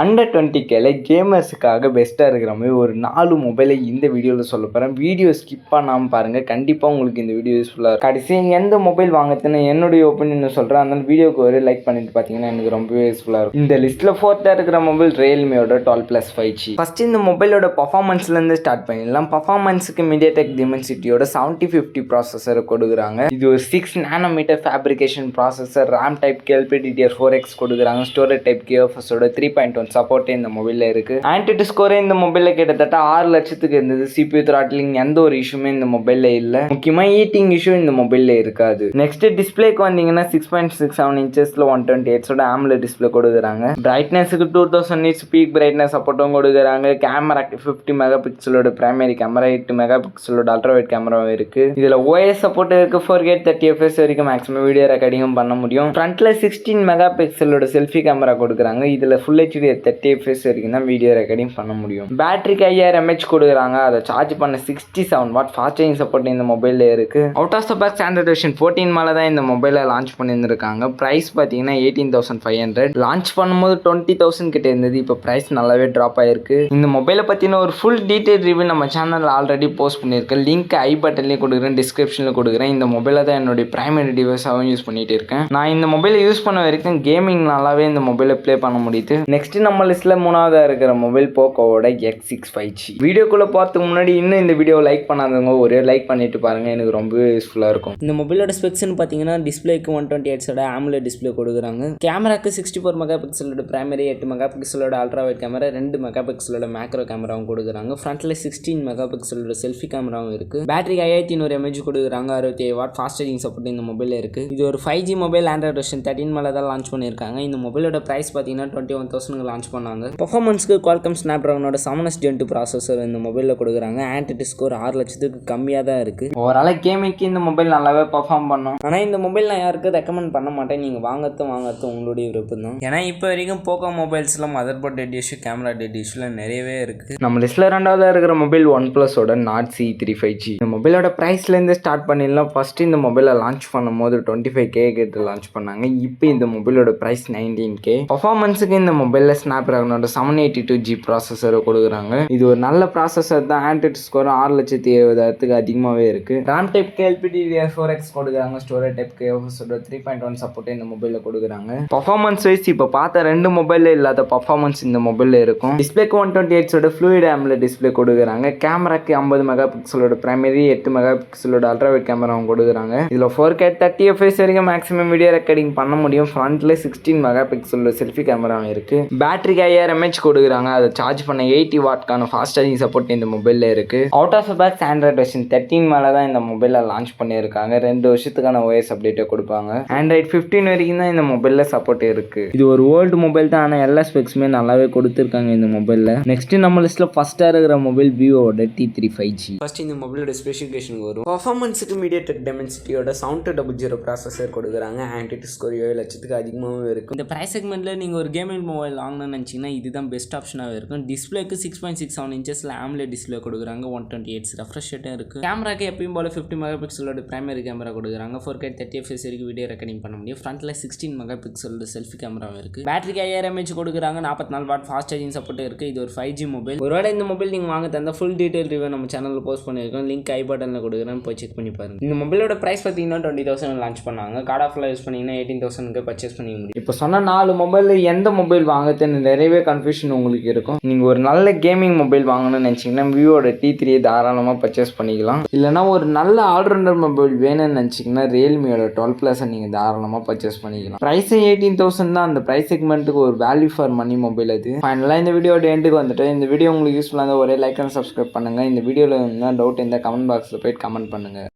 Under twenty கேல கேமர்ஸுக்காக பெஸ்ட்டாக இருக்கிற மாதிரி ஒரு நாலு மொபைலை இந்த வீடியோவில் சொல்ல போகிறேன் வீடியோ ஸ்கிப் பண்ணாமல் பாருங்கள் கண்டிப்பாக உங்களுக்கு இந்த வீடியோ யூஸ்ஃபுல்லாக இருக்கும். கடைசி எந்த மொபைல் வாங்குறதுன்னு என்னுடைய ஒப்பீனியன் சொல்கிறேன் அதனால் வீடியோக்கு ஒரு லைக் பண்ணிட்டு பார்த்தீங்கன்னா எனக்கு ரொம்பவே யூஸ்ஃபுல்லாக இருக்கும். இந்த லிஸ்ட்டில் ஃபோர்த்தாக இருக்கிற mobile ரியல்மியோட twelve plus five G first இந்த மொபைலோட பர்ஃபார்மன்ஸ்லேருந்து ஸ்டார்ட் பண்ணிடலாம். பர்ஃபார்மன்ஸுக்கு மீடியாடெக் டிமென்சிட்டியோட செவன்ட்டி ஃபிஃப்டி ப்ராசஸரை கொடுக்குறாங்க. இது ஒரு six nanometer fabrication processor RAM type KLP DDR four X கொடுக்குறாங்க. ஸ்டோரேஜ் டைப் கேஎஃப்எஸோட த்ரீ பாயிண்ட் ஒன் சப்போர்ட்டே இந்த மொபைலில் இருக்குது ஆன்டிட்டு ஸ்கோரே இந்த மொபைலில் கிட்டத்தட்ட ஆறு லட்சத்துக்கு இருந்தது. சிபியூ த்ராட்லிங் எந்த ஒரு இஷ்யூமே இந்த மொபைலில் இல்லை. முக்கியமாக ஈட்டிங் இஷ்யூ இந்த மொபைலில் இருக்காது. நெக்ஸ்ட் டிஸ்பிளேக்கு வந்தீங்கன்னா சிக்ஸ் பாயிண்ட் சிக்ஸ் செவன் இன்ச்சஸில் ஒன் டுவெண்ட்டி எயிட்ஸோட ஆம்ல டிஸ்பிளே கொடுக்குறாங்க. பிரைட்னஸுக்கு two thousand nits peak brightness சப்போர்ட்டும் கொடுக்குறாங்க. கேமரா ஃபிஃப்டி மெகா பிக்சலோட பிரைமரி கேமரா எயிட் மெகா பிக்சலோட அல்ட்ராவைட் கேமராவும் இருக்குது இதில் ஓஎஸ் சப்போர்ட் இருக்குது four K at thirty FPS வரைக்கும் மேக்ஸிமம் வீடியோ ரெக்கார்டிங்கும் பண்ண முடியும். ஃப்ரண்ட்டில் சிக்ஸ்டீன் மெகா பிக்சலோட செல்ஃபி கேமரா கொடுக்குறாங்க. இதில் ஃபுல் ஹெச்டி தேர்ட்டி எஃப்எஸ் வரைக்கும் தான் வீடியோ ரெக்கார்டிங் பண்ண முடியும். பேட்டரிக்கு ஐயாயிரம் எம்ஹெச் கொடுக்குறாங்க. அதை சார்ஜ் பண்ண sixty seven watt fast charging support இந்த மொபைலில் இருக்குது out of the box standard version fourteen மேலே தான் இந்த மொபைலை லான்ச் பண்ணியிருந்திருக்காங்க. ப்ரைஸ் பார்த்தீங்கன்னா eighteen thousand five hundred launch பண்ணும்போது டுவெண்ட்டி தௌசண்ட் கிட்ட இருந்தது. இப்போ ப்ரைஸ் நல்லாவே ட்ராப் ஆயிருக்கு. இந்த மொபைலை பற்றின ஒரு ஃபுல் டீட்டெயில் ரிவ்யூ நம்ம சேனலில் ஆல்ரெடி போஸ்ட் பண்ணியிருக்கேன். லிங்க் ஐ பட்டன்லேயும் கொடுக்குறேன். டிஸ்கிரிப்ஷனில் கொடுக்குறேன். இந்த மொபைலை தான் என்னுடைய பிரைமரி டிவைஸாகவும் யூஸ் பண்ணிட்டு இருக்கேன். நான் இந்த மொபைலை யூஸ் பண்ண வரைக்கும் கேமிங் நல்லாவே இந்த மொபைலை ப்ளே பண்ண முடியுது. நெக்ஸ்ட் நம்ம லிஸ்ட்டில் மூணாவதாக இருக்கிற மொபைல் போக்கோவோட எக்ஸ் சிக்ஸ் ஃபைவ் ஜி வீடியோக்குள்ளே பார்த்துக்கு முன்னாடி இன்னும் இந்த வீடியோ லைக் பண்ணாதவங்க ஒரே லைக் பண்ணிட்டு பாருங்கள் எனக்கு ரொம்ப யூஸ்ஃபுல்லாக இருக்கும். இந்த மொபைலோட ஸ்பெக்ஸ்னு பார்த்தீங்கன்னா டிஸ்பிளேக்கு ஒன் டுவெண்ட்டி எயிட்ஸோட ஆம்லெட் டிஸ்பிளே கொடுக்குறாங்க. கேமராக்கு சிக்ஸ்டி ஃபோர் மெகா பிக்சலோட பிரைமரி எட்டு மெகா பிக்சலோட அல்ட்ராவைட் கேமரா ரெண்டு மெகா பிக்சலோட மேக்ரோ கேமராவும் கொடுக்குறாங்க. ஃப்ரண்ட்டில் சிக்ஸ்டீன் மெகா பிக்சலோட செல்ஃபி கேமராவும் இருக்குது பேட்டரி ஐயாயிரத்தி நூறு எம்ஏஜ் கொடுக்குறாங்க. அறுபத்தி ஏழு வாட் ஃபாஸ்ட் சார்ஜிங் சப்போர்ட் இந்த மொபைலில் இருக்குது இது ஒரு five G mobile Android version thirteen மேலே தான் லான்ச் பண்ணியிருக்காங்க. இந்த மொபைலோட ப்ரைஸ் பார்த்தீங்கன்னா டுவெண்ட்டி ஒன் தௌசண்ட் லான்ச் பண்ணாங்க. பர்ஃபார்மன்ஸ்க்கு குவால்கம் ஸ்னாப் ட்ராகனோட செவன் எஸ் ப்ராசஸர் இந்த மொபைலில் கொடுக்குறாங்க. ஆன்டிட்டி ஸ்கோர் ஆறு லட்சத்துக்கு கம்மியாக தான் இருக்குது ஓவராலாக கேமிங்க்கு இந்த மொபைல் நல்லாவே பர்ஃபார்ம் பண்ணும். ஆனால் இந்த மொபைல் நான் யாருக்கும் ரெக்கமெண்ட் பண்ண மாட்டேன். நீங்கள் வாங்கத்தும் வாங்கத்தும் உங்களுடைய விருப்பம் தான். ஏன்னா இப்போ வரைக்கும் Poco மொபைல்ஸில் motherboard dead issue camera dead இஷ்யூலாம் நிறையவே இருக்குது நம்ம லிஸ்ட்டில் ரெண்டாவதாக இருக்கிற mobile one ப்ளஸோட Nord C three five G இந்த மொபைலோட ப்ரைஸ்லேருந்து ஸ்டார்ட் பண்ணிடலாம். ஃபஸ்ட்டு இந்த மொபைலை லான்ச் பண்ணும்போது டுவெண்ட்டி ஃபைவ் கே கிட்ட லான்ச் பண்ணாங்க. இப்போ இந்த மொபைலோட ப்ரைஸ் நைன்டீன் கே பர்ஃபார்மன்ஸுக்கு இந்த மொபைலில் ஸ்னாப் ட்ராகனோட செவன் எயிட்டி டூ ஜி ப்ராசஸரை கொடுக்குறாங்க. இது ஒரு நல்ல ப்ராசஸர் தான். ஆண்ட்ராய்ட் ஸ்கோர் ஆறு லட்சத்தி எழுபதாயிரத்துக்கு அதிகமாகவே இருக்குது RAM type KLPD four X கொடுக்குறாங்க. ஸ்டோரேஜ் டைப் கேஎஃப்எஸோட த்ரீ பாயிண்ட் ஒன் சப்போர்ட் இந்த மொபைலில் கொடுக்குறாங்க. பர்ஃபார்மன்ஸ் வைஸ் இப்போ பார்த்த ரெண்டு மொபைலில் இல்லாத பர்ஃபார்மன்ஸ் இந்த மொபைலில் இருக்கும். டிஸ்பிளேக்கு ஒன் டுவெண்ட்டி எயிட்ஸோட ஃப்ளூயிட் ஆம்ல டிஸ்பிளே கொடுக்குறாங்க. கேமராக்கு ஐம்பது மெகா பிக்சலோட பிரைமரி எட்டு மெகா பிக்சலோட அல்ட்ராவைட் கேமராவும் கொடுக்குறாங்க. இதில் ஃபோர் கே தேர்ட்டி எஃப்எஸ் வரைக்கும் மேக்ஸிமம் வீடியோ ரெக்கார்டிங் பண்ண முடியும். ஃப்ரண்ட்ல சிக்ஸ்டீன் மெகா பிக்சலோட செல்ஃபி கேமராவும் இருக்குது பேட்டரிக்கு ஐயாயிரம் எம்ஹெச் கொடுக்குறாங்க. அதை சார்ஜ் பண்ண எயிட்டி வாட்கான ஃபாஸ்ட் சார்ஜிங் சப்போர்ட் இந்த மொபைலில் இருக்குது out of box Android version thirteen மேலே தான் இந்த மொபைலை லான்ச் பண்ணியிருக்காங்க. ரெண்டு வருஷத்துக்கான ஓஎஸ் அப்டேட்டை கொடுப்பாங்க. ஆண்ட்ராய்ட் ஃபிஃப்டீன் வரைக்கும் தான் இந்த மொபைலில் சப்போர்ட் இருக்குது இது ஒரு ஓல்டு மொபைல் தான். ஆனால் எல்லா ஸ்பெக்ஸுமே நல்லாவே கொடுத்துருக்காங்க இந்த மொபைலில் நெக்ஸ்ட் நம்ம லிஸ்ட்டில் ஃபஸ்ட்டாக இருக்கிற mobile விவோட T three five G first இந்த மொபைலோட ஸ்பெசிஃபிகேஷன் வரும் பர்ஃபார்மன்ஸுக்கு MediaTek டெமென்சிட்டியோட sound two double zero processor கொடுக்குறாங்க. ஆன்டிட்டி ஸ்கோர் ஏழு லட்சத்துக்கு அதிகமாகவும் இருக்கும் இந்த ப்ரைஸ் செக்மெண்ட்டில் நீங்கள் ஒரு கேமிங் மொபைல் வாங்கணும்னு நினச்சிங்கன்னா இதுதான் பெஸ்ட் ஆப்ஷனாகவே இருக்கும். டிஸ்பிளேக்கு சிக்ஸ் பாயிண்ட் சிக்ஸ் செவன் இன்ச்சஸில் ஆம்லே டிஸ்பிளே கொடுக்குறாங்க. ஒன் டுவெண்ட்டி எயிட்ஸ் ரெஃப்ரெஷ் ரேட்டும் இருக்குது கேமராக்கு எப்பயும் போல ஃபிஃப்டி மெகா பிக்சலோட பிரைமரி கேமரா கொடுக்குறாங்க ஃபோர் கே தேர்ட்டி எஃப்எஸ் வரைக்கும் வீடியோ ரெக்கார்டிங் பண்ண முடியும். ஃப்ரண்ட்டில் சிக்ஸ்டீன் மெகா பிக்சலோட செல்ஃபி கேமராவும் இருக்குது பேட்டரிக்கு ஐயாயிரம் எம்ஏஹெச் கொடுக்குறாங்க. நாற்பத்தி நாலு வாட் ஃபாஸ்ட் சார்ஜிங் சப்போர்ட்டும் இருக்குது இது ஒரு ஃபைவ் ஜி மொபைல் ஒருவேளை இந்த மொபைல் நீங்கள் வாங்க தந்த ஃபுல் டீட்டெயில் ரிவ்யூ நம்ம சேனலில் போஸ்ட் பண்ணியிருக்கோம். லிங்க் ஐ பட்டனில் கொடுக்குறேன். போய் செக் பண்ணி பாருங்க. இந்த மொபைலோட ப்ரைஸ் பார்த்தீங்கன்னா டுவெண்ட்டி தௌசண்ட் லான்ச் பண்ணாங்க. கார்ட் ஆஃபில் யூஸ் பண்ணிங்கன்னா எயிட்டீன் தௌசண்ட்க்கு பர்ச்சேஸ் பண்ணிக்க முடியும். இப்போ சொன்ன நாலு மொபைலில் எந்த மொபைல் பற்றின நிறையவே கன்ஃபியூஷன் உங்களுக்கு இருக்கும். நீங்கள் ஒரு நல்ல கேமிங் மொபைல் வாங்கணும்னு நினச்சிங்கன்னா விவோட டி த்ரீயை தாராளமாக பர்ச்சேஸ் பண்ணிக்கலாம். இல்லைனா ஒரு நல்ல ஆல்ரவுண்டர் மொபைல் வேணும்னு நினச்சிங்கன்னா ரியல்மியோட டுவெல் ப்ளஸை நீங்கள் தாராளமாக பர்ச்சேஸ் பண்ணிக்கலாம். ப்ரைஸும் எயிட்டீன் தௌசண்ட் தான். அந்த ப்ரைஸ் செக்மெண்ட்டுக்கு ஒரு வேல்யூ ஃபார் மணி மொபைல் அது. ஃபைனலாக இந்த வீடியோட எண்டுக்கு வந்துட்டு இந்த வீடியோ உங்களுக்கு யூஸ்ஃபுல்லாக இருந்தால் ஒரே லைக் அண்ட் சப்ஸ்கிரைப் பண்ணுங்கள் இந்த வீடியோவில் இருந்தால் டவுட் இருந்தால் கமெண்ட் பாக்ஸில் போயிட்டு கமெண்ட் பண்ணுங்கள்